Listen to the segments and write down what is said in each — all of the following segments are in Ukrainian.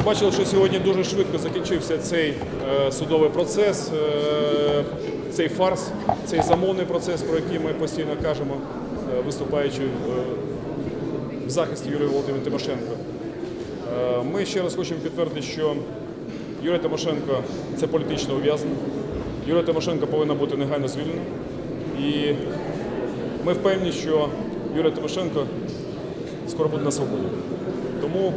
Ви бачили, що сьогодні дуже швидко закінчився цей е, судовий процес, е, цей фарс, цей замовний процес, про який ми постійно кажемо, е, виступаючи в захисті Юрія Володимира Тимошенко. Ми ще раз хочемо підтвердити, що Юрій Тимошенко це політичний ув'язнений. Юрій Тимошенко повинна бути негайно звільнена. І ми впевнені, що Юрій Тимошенко скоро буде на свободі. Тому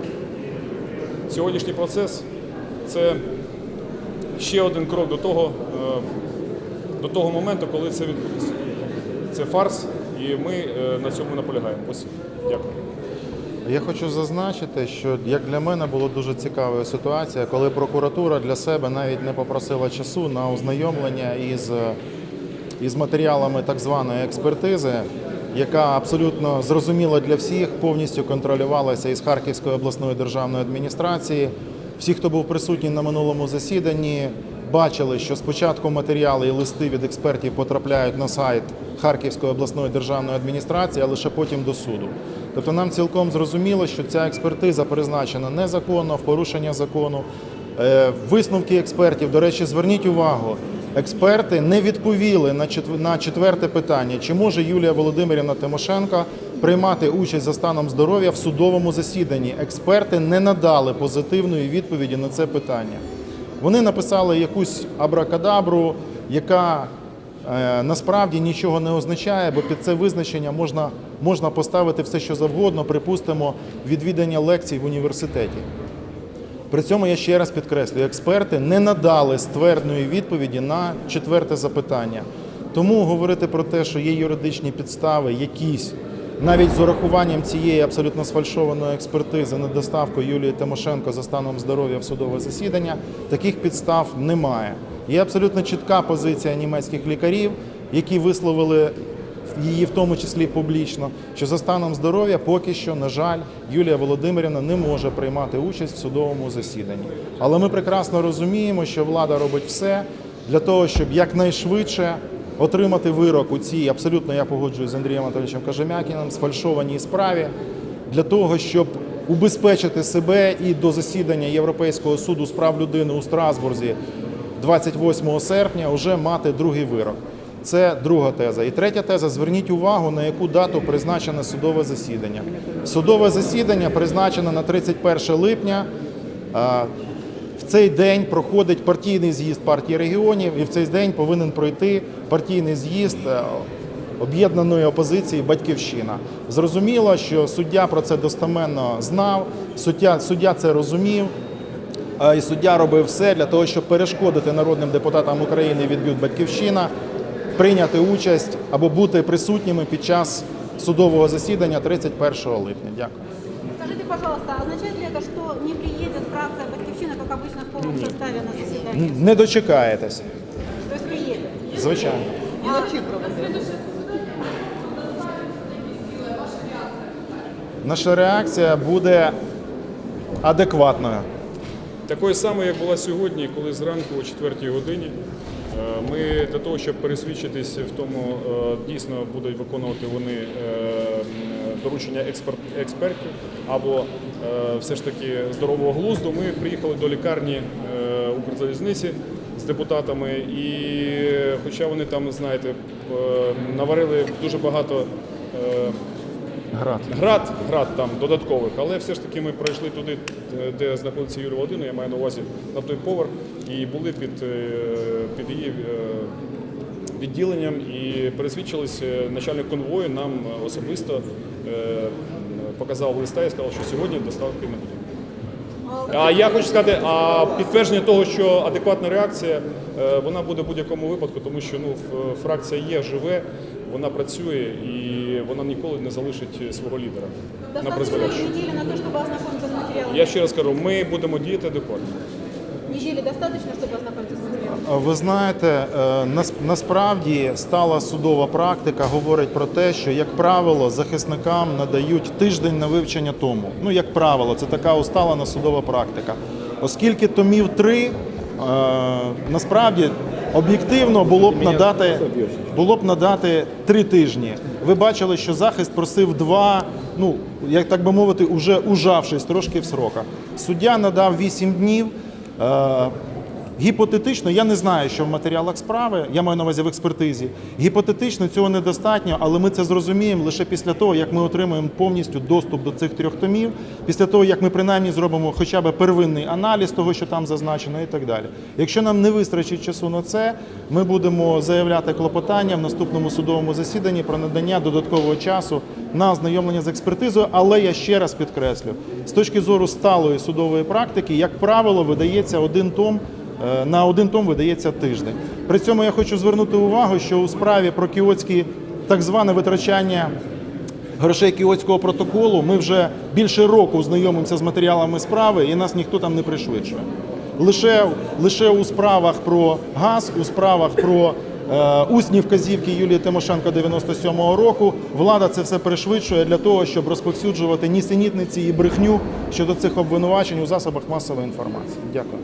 сьогоднішній процес це ще один крок до того, е, до того моменту, коли це відбудеться. Це фарс, і ми е, на цьому наполягаємо. Дякую. Я хочу зазначити, що як для мене було дуже цікавою ситуація, коли прокуратура для себе навіть не попросила часу на ознайомлення із, із матеріалами так званої експертизи, яка абсолютно зрозуміла для всіх, повністю контролювалася із Харківської обласної державної адміністрації. Всі, хто був присутній на минулому засіданні, бачили, що спочатку матеріали і листи від експертів потрапляють на сайт Харківської обласної державної адміністрації, а лише потім до суду. Тобто нам цілком зрозуміло, що ця експертиза призначена незаконно, в порушення закону. Е, Висновки експертів, до речі, зверніть увагу, експерти не відповіли на четвер- четверте питання, чи може Юлія Володимирівна Тимошенко приймати участь за станом здоров'я в судовому засіданні. Експерти не надали позитивної відповіді на це питання. Вони написали якусь абракадабру, яка е, насправді нічого не означає, бо під це визначення можна, можна поставити все, що завгодно, припустимо, відвідання лекцій в університеті. При цьому я ще раз підкреслюю, експерти не надали ствердної відповіді на четверте запитання. Тому говорити про те, що є юридичні підстави, якісь навіть з урахуванням цієї абсолютно сфальшованої експертизи на доставку Юлії Тимошенко за станом здоров'я в судове засідання, таких підстав немає. Є абсолютно чітка позиція німецьких лікарів, які висловили її в тому числі публічно, що за станом здоров'я поки що, на жаль, Юлія Володимирівна не може приймати участь в судовому засіданні. Але ми прекрасно розуміємо, що влада робить все для того, щоб якнайшвидше отримати вирок у цій абсолютно я погоджуюсь з Андрієм Анатолійовичем Кажемякіним сфальшованій справі, для того, щоб убезпечити себе і до засідання Європейського суду з прав людини у Страсбурзі 28 серпня вже мати другий вирок. Це друга теза. І третя теза: зверніть увагу, на яку дату призначене судове засідання. Судове засідання призначене на 31 липня. В цей день проходить партійний з'їзд партії регіонів, і в цей день повинен пройти партійний з'їзд е, об'єднаної опозиції Батьківщина. Зрозуміло, що суддя про це достеменно знав, суддя, суддя це розумів. І суддя робив все для того, щоб перешкодити народним депутатам України від Батьківщина прийняти участь або бути присутніми під час судового засідання 31 липня. Дякую. Скажите, пожалуйста, означает ли это, что не приедет фракция Батьковщина, как обычно, в полном составе на заседание? Не дочекаєтесь, То есть приедет? звичайно. Наша реакція буде адекватною. Такою самою, як була сьогодні, коли зранку о 4 годині ми для того, щоб пересвідчитись в тому, е, дійсно будуть виконувати вони е, доручення експерт, експертів або е, все ж таки здорового глузду, ми приїхали до лікарні е, Укрзалізниці з депутатами, і хоча вони там, знаєте, е, наварили дуже багато. Град. Град, град там додаткових, але все ж таки ми пройшли туди, де знаходиться Юрій Володимир, я маю на увазі на той поверх, і були під, е, під її е, відділенням і пересвідчились, е, начальник конвою нам особисто показав листа і сказав, що сьогодні доставки не буде. А я хочу сказати, а підтвердження того, що адекватна реакція, е, вона буде в будь-якому випадку, тому що ну, фракція є, живе, вона працює і вона ніколи не залишить свого лідера на призволяще. Я ще раз кажу, ми будемо діяти адекватно. Недели достаточно, чтобы ознакомиться с материалом? Ви знаєте, е, насправді стала судова практика говорить про те, що, як правило, захисникам надають тиждень на вивчення тому. Ну, як правило, це така усталена судова практика. Оскільки томів три, е, насправді об'єктивно було б надати було б надати три тижні. Ви бачили, що захист просив два. ну як так би мовити, уже ужавшись трошки в сроках. Суддя надав 8 днів. uh, Гіпотетично, я не знаю, що в матеріалах справи, я маю на увазі в експертизі. Гіпотетично цього недостатньо, але ми це зрозуміємо лише після того, як ми отримаємо повністю доступ до цих трьох томів, після того, як ми принаймні зробимо хоча б первинний аналіз того, що там зазначено, і так далі. Якщо нам не вистачить часу на це, ми будемо заявляти клопотання в наступному судовому засіданні про надання додаткового часу на ознайомлення з експертизою. Але я ще раз підкреслю, з точки зору сталої судової практики, як правило, видається один том. Е, На один том видається тиждень. При цьому я хочу звернути увагу, що у справі про кіотські так зване витрачання грошей кіотського протоколу ми вже більше року знайомимося з матеріалами справи, і нас ніхто там не пришвидшує. Лише, лише у справах про газ, у справах про е, усні вказівки Юлії Тимошенко 97-го року влада це все пришвидшує для того, щоб розповсюджувати нісенітниці і брехню щодо цих обвинувачень у засобах масової інформації. Дякую.